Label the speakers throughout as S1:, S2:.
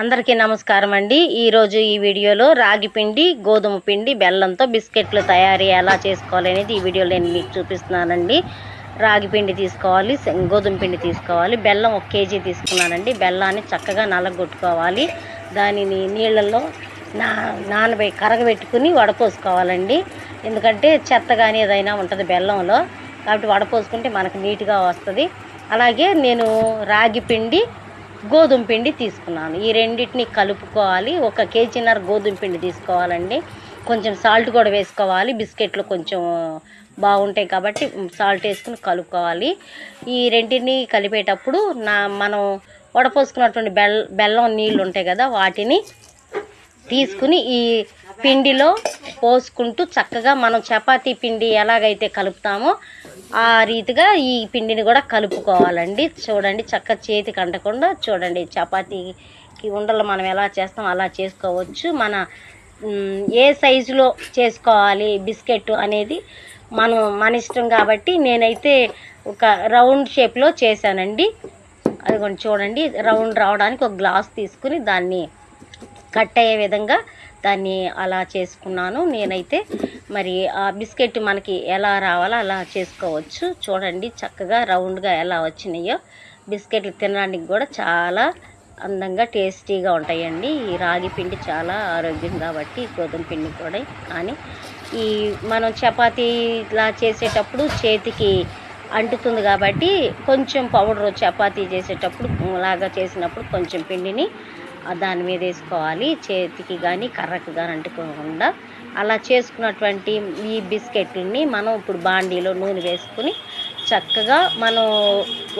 S1: అందరికీ నమస్కారం అండి. ఈరోజు ఈ వీడియోలో రాగి పిండి గోధుమ పిండి బెల్లంతో బిస్కెట్లు తయారీ ఎలా చేసుకోవాలి అనేది ఈ వీడియోలో నేను మీకు చూపిస్తున్నానండి. రాగి పిండి తీసుకోవాలి గోధుమ పిండి తీసుకోవాలి బెల్లం ఒక కేజీ తీసుకున్నానండి. బెల్లాన్ని చక్కగా నలగొట్టుకోవాలి. దానిని నీళ్ళల్లో నా నానబె కరగబెట్టుకుని వడపోసుకోవాలండి. ఎందుకంటే చెత్త కానీ ఏదైనా ఉంటుంది బెల్లంలో కాబట్టి వడపోసుకుంటే మనకు నీట్గా వస్తుంది. అలాగే నేను రాగి పిండి గోధుమ పిండి తీసుకున్నాను. ఈ రెండింటిని కలుపుకోవాలి. ఒక కేజీన్నర గోధుమ పిండి తీసుకోవాలండి. కొంచెం సాల్ట్ కూడా వేసుకోవాలి. బిస్కెట్లు కొంచెం బాగుంటాయి కాబట్టి సాల్ట్ వేసుకుని కలుపుకోవాలి. ఈ రెండింటిని కలిపేటప్పుడు నా మనం వడపోసుకున్నటువంటి బెల్ బెల్లం నీళ్ళు ఉంటాయి కదా వాటిని తీసుకుని ఈ పిండిలో పోసుకుంటూ చక్కగా మనం చపాతీ పిండి ఎలాగైతే కలుపుతామో ఆ రీతిగా ఈ పిండిని కూడా కలుపుకోవాలండి. చూడండి చక్క చేతికి అంటకుండా చూడండి చపాతీకి ఉండలు మనం ఎలా చేస్తాం అలా చేసుకోవచ్చు. మన ఏ సైజులో చేసుకోవాలి బిస్కెట్ అనేది మనం మన ఇష్టం కాబట్టి నేనైతే ఒక రౌండ్ షేప్లో చేశానండి. అది కొంచెం చూడండి రౌండ్ రావడానికి ఒక గ్లాస్ తీసుకుని దాన్ని కట్ అయ్యే విధంగా దాన్ని అలా చేసుకున్నాను. నేనైతే మరి ఆ బిస్కెట్ మనకి ఎలా రావాలో అలా చేసుకోవచ్చు. చూడండి చక్కగా రౌండ్గా ఎలా వచ్చినాయో. బిస్కెట్లు తినడానికి కూడా చాలా అందంగా టేస్టీగా ఉంటాయండి. ఈ రాగి పిండి చాలా ఆరోగ్యం కాబట్టి గోధుమ పిండి కూడా. కానీ ఈ మనం చపాతీ ఇలా చేసేటప్పుడు చేతికి అంటుతుంది కాబట్టి కొంచెం పౌడర్ చపాతీ చేసేటప్పుడు లాగా చేసినప్పుడు కొంచెం పిండిని దాని మీద వేసుకోవాలి. చేతికి కానీ కర్రకు కానీ అంటుకోకుండా అలా చేసుకున్నటువంటి ఈ బిస్కెట్లని మనం ఇప్పుడు బాండీలో నూనె వేసుకుని చక్కగా మనం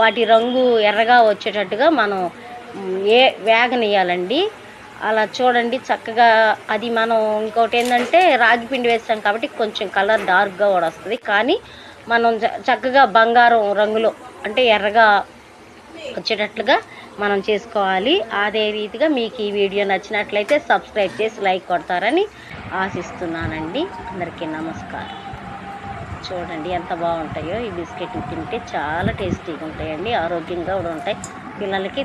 S1: వాటి రంగు ఎర్రగా వచ్చేటట్టుగా మనం ఏ వేగనియాలండి అలా చూడండి చక్కగా అది మనం ఇంకోటి ఏంటంటే రాగి పిండి వేస్తాం కాబట్టి కొంచెం కలర్ డార్క్గా కూడా వస్తుంది. కానీ మనం చక్కగా బంగారం రంగులో అంటే ఎర్రగా వచ్చేటట్లుగా మనం చేసుకోవాలి. అదే రీతిగా మీకు ఈ వీడియో నచ్చినట్లయితే సబ్స్క్రైబ్ చేసి లైక్ కొడతారని ఆశిస్తున్నానండి. అందరికీ నమస్కారం. చూడండి ఎంత బాగుంటాయో. ఈ బిస్కెట్లు తింటే చాలా టేస్టీగా ఉంటాయండి. ఆరోగ్యంగా కూడా ఉంటాయి. పిల్లలకి